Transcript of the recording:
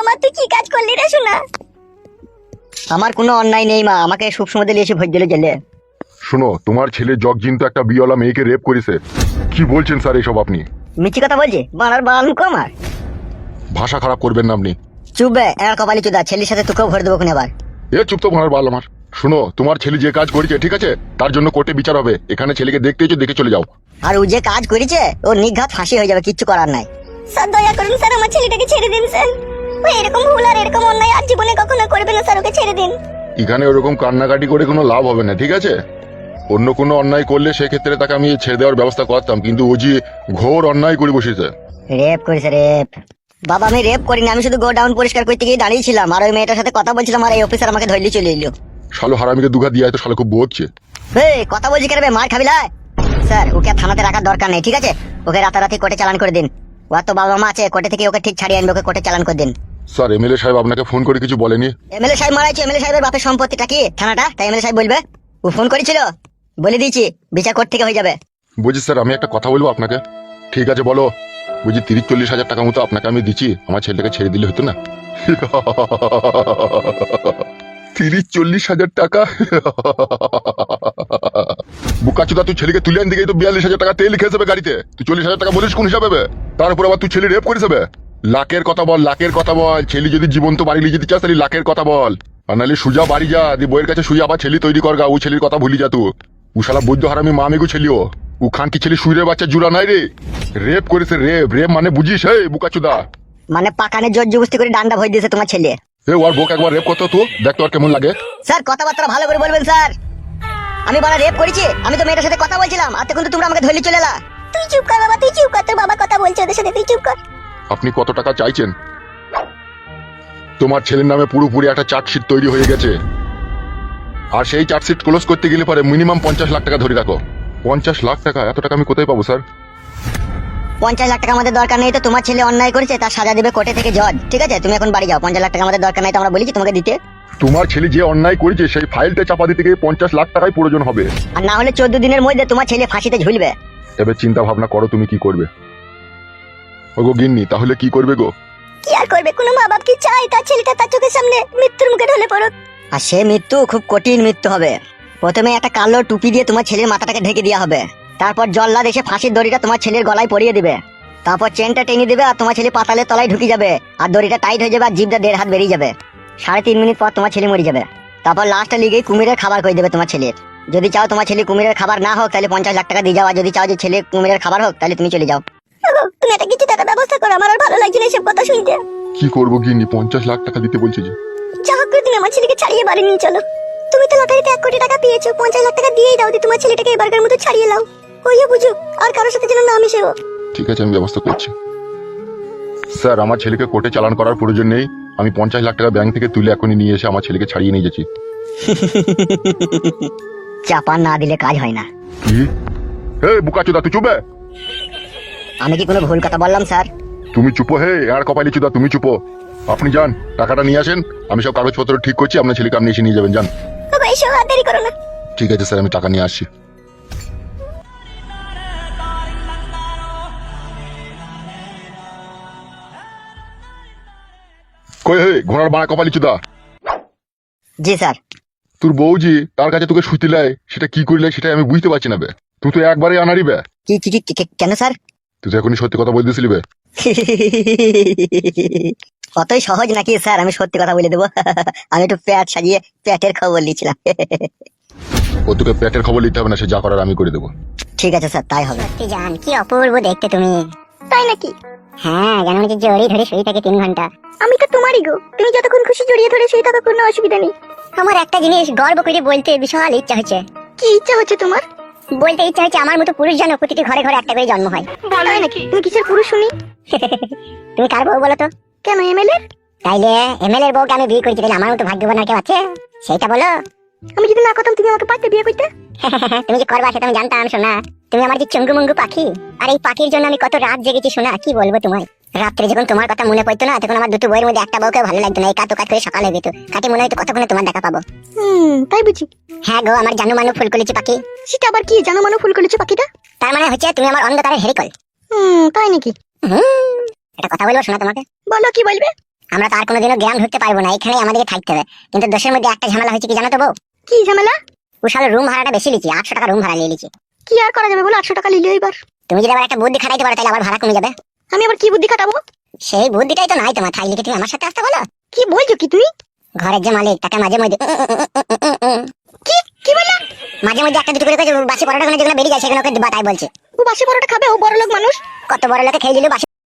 আমার তুই কি কাজ করলি রে শোনা আমার কোনো অন্যায় নেই মা। আমাকে এসে ভোজ দিলে গেলে শোনো তোমার ছেলে জগজিন তো একটা বিয়লা মেয়েকে রেপ করেছে। কি বলছেন স্যার এসব আপনি? মিছি কথা বলছি? বানার মুখ আমার। ভাষা খারাপ করবেন না আপনি। চুপবে এর কপালি চুদা। ছেলের সাথে তোকেও ভরে দেবো আবার। এ চুপ তো ভাড়ার বাল আমার। শোনো তোমার ছেলে যে কাজ করেছে ঠিক আছে? তার জন্য কোর্টে বিচার হবে। এখানে ছেলেকে দেখতে এসে দেখে চলে যাও। আর ও যে কাজ করেছে ও নিঘাত ফাঁসি হয়ে যাবে কিচ্ছু করার নাই। স্যার দয়া করুন স্যার আমার ছেলেটাকে ছেড়ে দিন স্যার। ও এরকম ভুল আর এরকম অন্যায় আর জীবনে কখনো করবে না স্যার ওকে ছেড়ে দিন। এখানে ওরকম কান্নাকাটি করে কোনো লাভ হবে না ঠিক আছে? অন্য কোনো অন্যায় করলে সেক্ষেত্রে তাকে আমি ছেড়ে দেওয়ার ব্যবস্থা করতাম কিন্তু ও যে ঘোর অন্যায় করে বসেছে। রেপ করেছে রেপ। বাবা আমি রেপ করিনি আমি শুধু গোডাউন পরিষ্কার করতে গিয়ে দাঁড়িয়েছিলাম আর ওই মেয়েটার সাথে কথা বলছিলাম আর এই অফিসার আমাকে ধরলি চলে এলো। শালো হারামিকে দুঘা দিয়ে তো শালো খুব বোঝছে এই কথা বলছি কেন মার খাবি লাই? স্যার ওকে থানাতে রাখার দরকার নেই ঠিক আছে? ওকে রাতারাতি কোর্টে চালান করে দিন। ওর তো বাবা মা আছে কোর্টে থেকে ওকে ঠিক ছাড়িয়ে আনবে ওকে কোর্টে চালান করে দিন। স্যার এমএলএ সাহেব আপনাকে ফোন করে কিছু বলেনি। এমএলএ সাহেব মারাইছে এমএলএ সাহেবের বাপের সম্পত্তিটা কি? থানাটা তাই এমএলএ সাহেব বলবে। ও ফোন করেছিল? বলে দিয়েছি বিচার কোর্ট থেকে হয়ে যাবে। বুঝি স্যার আমি একটা কথা বলব আপনাকে। ঠিক আছে বলো। বুঝি তিরিশ চল্লিশ হাজার টাকা মতো আপনাকে আমি দিচ্ছি। আমার ছেলেটাকে ছেড়ে দিলে হতো না? তিরিশ চল্লিশ হাজার টাকা? বুকাচুদা তুই ছেলেকে তুলে আন দিকে তো বিয়াল্লিশ হাজার টাকা তেল খেয়ে যাবে গাড়িতে। তুই চল্লিশ হাজার টাকা বলিস কোন হিসাবে? বে? তার উপর আবার তুই ছেলে রেপ করিস হবে লাখের কথা বল লাখের কথা বল। ছেলে যদি জীবন্ত বাড়ি নিয়ে যেতে চাস তাহলে লাখের কথা বল। আর নাহলে সুজা বাড়ি যা দি বইয়ের কাছে শুয়ে আবার ছেলে তৈরি কর গা ও ছেলের কথা ভুলি যা তুই। ও শালা বৈদ্য হারামি মা মেগু ছেলিও। ও খান কি ছেলে শুয়ে বাচ্চা জুড়া নাই রে? রেপ করেছে রেপ। রেপ মানে বুঝিস হে বুকাচুদা। মানে পাকানে জোর জবস্তি করে ডান্ডা ভয় দিয়েছে তোমার ছেলে। এ ওর বোক একবার রেপ করতো তো দেখ তো আর কেমন লাগে। স্যার কথাবার্তা ভালো করে বলবেন স্যার। আমি বড় রেপ করেছি আমি তো মেয়েটার সাথে কথা বলছিলাম আর তখন তো তোমরা আমাকে ধরলি চলে এলা। তুই চুপ কর বাবা তুই চুপ কর তোর বাবা কথা বলছে ওদের সাথে তুই চুপ কর। আপনি কত টাকা চাইছেন? তোমার ছেলের নামে পুরোপুরি একটা চার্জশিট তৈরি হয়ে গেছে। আর সেই চার্জশিট ক্লোজ করতে গেলে পরে মিনিমাম পঞ্চাশ লাখ টাকা ধরে রাখো। পঞ্চাশ লাখ টাকা? এত টাকা আমি কোথায় পাবো স্যার? পঞ্চাশ লাখ টাকা আমাদের দরকার নেই তো তোমার ছেলে অন্যায় করেছে তার সাজা দেবে কোর্টে থেকে জজ ঠিক আছে? তুমি এখন বাড়ি যাও পঞ্চাশ লাখ টাকা আমাদের দরকার নাই তো আমরা বলেছি তোমাকে দিতে? তোমার ছেলে যে অন্যায় করেছে সেই ফাইলটা চাপা দিতে গিয়ে পঞ্চাশ লাখ টাকাই প্রয়োজন হবে। আর না হলে চোদ্দ দিনের মধ্যে তোমার ছেলে ফাঁসিতে ঝুলবে। এবার চিন্তা ভাবনা করো তুমি কি করবে। ওগো গিন্নি তাহলে কি করবে গো? কি আর করবে? কোনো মা বাপ কি চায়? তার ছেলেটা তার চোখের সামনে মৃত্যুর মুখে ঢলে পড়ুক। আর সে মৃত্যু খুব কঠিন মৃত্যু হবে। প্রথমে একটা কালো টুপি দিয়ে তোমার ছেলের মাথাটাকে ঢেকে দেওয়া হবে। তারপর জল্লাদ এসে ফাঁসির দড়িটা তোমার ছেলের গলায় পরিয়ে দিবে। তারপর চেনটা টেনে দিবে আর তোমার ছেলে পাতালের তলায় ঢুকে যাবে। আর দড়িটা টাইট হয়ে যাবে আর জিভটা দেড় হাত বেরিয়ে যাবে। সাড়ে তিন মিনিট পর তোমার ছেলে মরে যাবে। তারপর লাস্টে লিগে কুমিরের খাবার করে দেবে তোমার ছেলের যদি চাও তোমার ছেলে কুমিরের খাবার না হোক তাহলে পঞ্চাশ লাখ টাকা দিয়ে যাও। আর যদি চাও যে ছেলে কুমিরের খাবার হোক তাহলে তুমি চলে যাও। তুমি একটা কিছু টাকা ব্যবস্থা করো আমার আর ভালো লাগছে না এসব কথা শুনতে। কি করব গিন্নি? পঞ্চাশ লাখ টাকা দিতে বলছে যে। যা হোক করে তুমি আমার ছেলেকে ছাড়িয়ে বাড়ি নিয়ে চলো। তুমি তো লটারিতে এক কোটি টাকা পেয়েছ পঞ্চাশ লাখ টাকা দিয়েই দাও তোমার ছেলেটাকে এবারকার মতো ছাড়িয়ে লাও ওইও বুঝুক আর কারোর সাথে যেন না মিশে ও। ঠিক আছে আমি ব্যবস্থা করছি। স্যার আমার ছেলেকে কোর্টে চালান করার প্রয়োজন নেই। আমি পঞ্চাশ লাখ টাকা ব্যাংক থেকে তুলে এখনই নিয়ে এসে আমার ছেলেকে ছাড়িয়ে নিয়ে যাচ্ছি। চাপা না দিলে কাজ হয় না। কি? হে বুকাচুদা তুই চুপে আমি কি কোনো ভুল কথা বললাম স্যার? তুমি চুপো হে আর কপালি চুদা তুমি চুপো। আপনি যান টাকাটা নিয়ে আসেন আমি সব কাগজপত্র ঠিক করছি আপনার ছেলেকে আপনি এসে নিয়ে যাবেন যান। বাবা এসো আর দেরি করো না। ঠিক আছে স্যার আমি টাকা নিয়ে আসছি। কই হে ঘোড়ার বাড়া কপালি চুদা? জি স্যার। তোর বউজি তার কাছে তোকে শুতে লাই সেটা কি করলে সেটা আমি বুঝতে পারছি না বে। তুই তো একবারে আনারি বে। কি কি কি- কি- কেন স্যার? তুই তো এখনই সত্যি কথা বলতেছিলি বে। অতই সহজ নাকি স্যার আমি সত্যি কথা বলে দেবো। আমি একটু প্যাট সাজিয়ে প্যাটের খবর নিয়েছিলাম ও তোকে পেটের খবর নিতে হবে না সে যা করার আমি করে দেবো। ঠিক আছে স্যার তাই হবে। সত্যি জান কি অপূর্ব দেখতে তুমি। তাই নাকি? হ্যাঁ মনে হচ্ছে জড়িয়ে ধরে শুয়ে থাকে তিন ঘণ্টা। আমি তো তোমারই গো। তুমি যতক্ষণ খুশি জড়িয়ে ধরে শুয়ে থাকো কোনো অসুবিধা নেই। আমার একটা জিনিস গর্ব করে বলতে বিশাল ইচ্ছা হচ্ছে। কি ইচ্ছা হচ্ছে তোমার? বলতে ইচ্ছা হচ্ছে আমার মতো পুরুষ যেন প্রতিটি ঘরে ঘরে একটা করে জন্ম হয়। তাই নাকি? তুমি কিসের পুরুষ শুনি? তুমি কার বউ বলো তো? কেন এমএলএ? তাইলে এমএলএ এর বউকে আমি বিয়ে করেছি তাহলে আমার মতো ভাগ্যবান আর কেউ আছে? সেইটা বলো। আমি যদি না করতাম তুমি আমাকে পারতে বিয়ে করতে? তুমি যে করবা সেটা আমি জানতাম শোনা। তুমি আমার যে চঙ্গু মঙ্গু পাখি আর এই পাখির জন্য আমি কত রাত জেগেছি শোনা কি বলব তোমায়? রাত্রে যখন তোমার কথা মনে পড়তো না তখন আমার দুটো বইয়ের মধ্যে একটা বউকে ভালো লাগতো না। এই কাতো কাজ করে সকালে হয়ে যেত। কাটি মনে হয়তো কতক্ষণে তোমার দেখা পাবো? হুম তাই বুঝি। হ্যাঁ গো আমার জানু মানু ফুল করেছি পাখি। সেটা আবার কি জানো মানো ফুল করেছ পাখিটা? তার মানে হচ্ছে তুমি আমার অন্ধকারের হেরিকল। হুম তাই নাকি? হুম এটা কথা বলব শোনা তোমাকে? বলো কি বলবে? আমরা তো আর কোনোদিনও গ্রাম ঢুকতে পারব না এখানেই আমাদেরকে থাকতে হবে। কিন্তু দেশের মধ্যে একটা ঝামেলা হয়েছে কি জানো তো বউ? কি ঝামেলা? ও সালে রুম ভাড়াটা বেশি লিখি আটশো টাকা রুম ভাড়া নিয়ে লিখি। কি আর করা যাবে বলো আটশো টাকা নিলে এবার। তুমি যদি আবার একটা বুদ্ধি খাটাইতে পারো তাহলে আবার ভাড়া কমে যাবে। আমি আবার কি বুদ্ধি খাটাবো? সেই বুদ্ধিটাই তো নাই তোমার থাইলিকে তুমি আমার সাথে আসতে বলো? কি বলছো কি তুমি? ঘরের যে মালিক তাকে মাঝে মধ্যে কি? কি বললা মাঝে মধ্যে একটা দুটো করে বাসি পরোটা যেগুলো বেরিয়ে যায় সেগুলোকে দিবা তাই বলছে। ও বাসি পরোটা খাবে? ও বড় লোক মানুষ। কত বড় লোকে খেয়ে দিল বাসি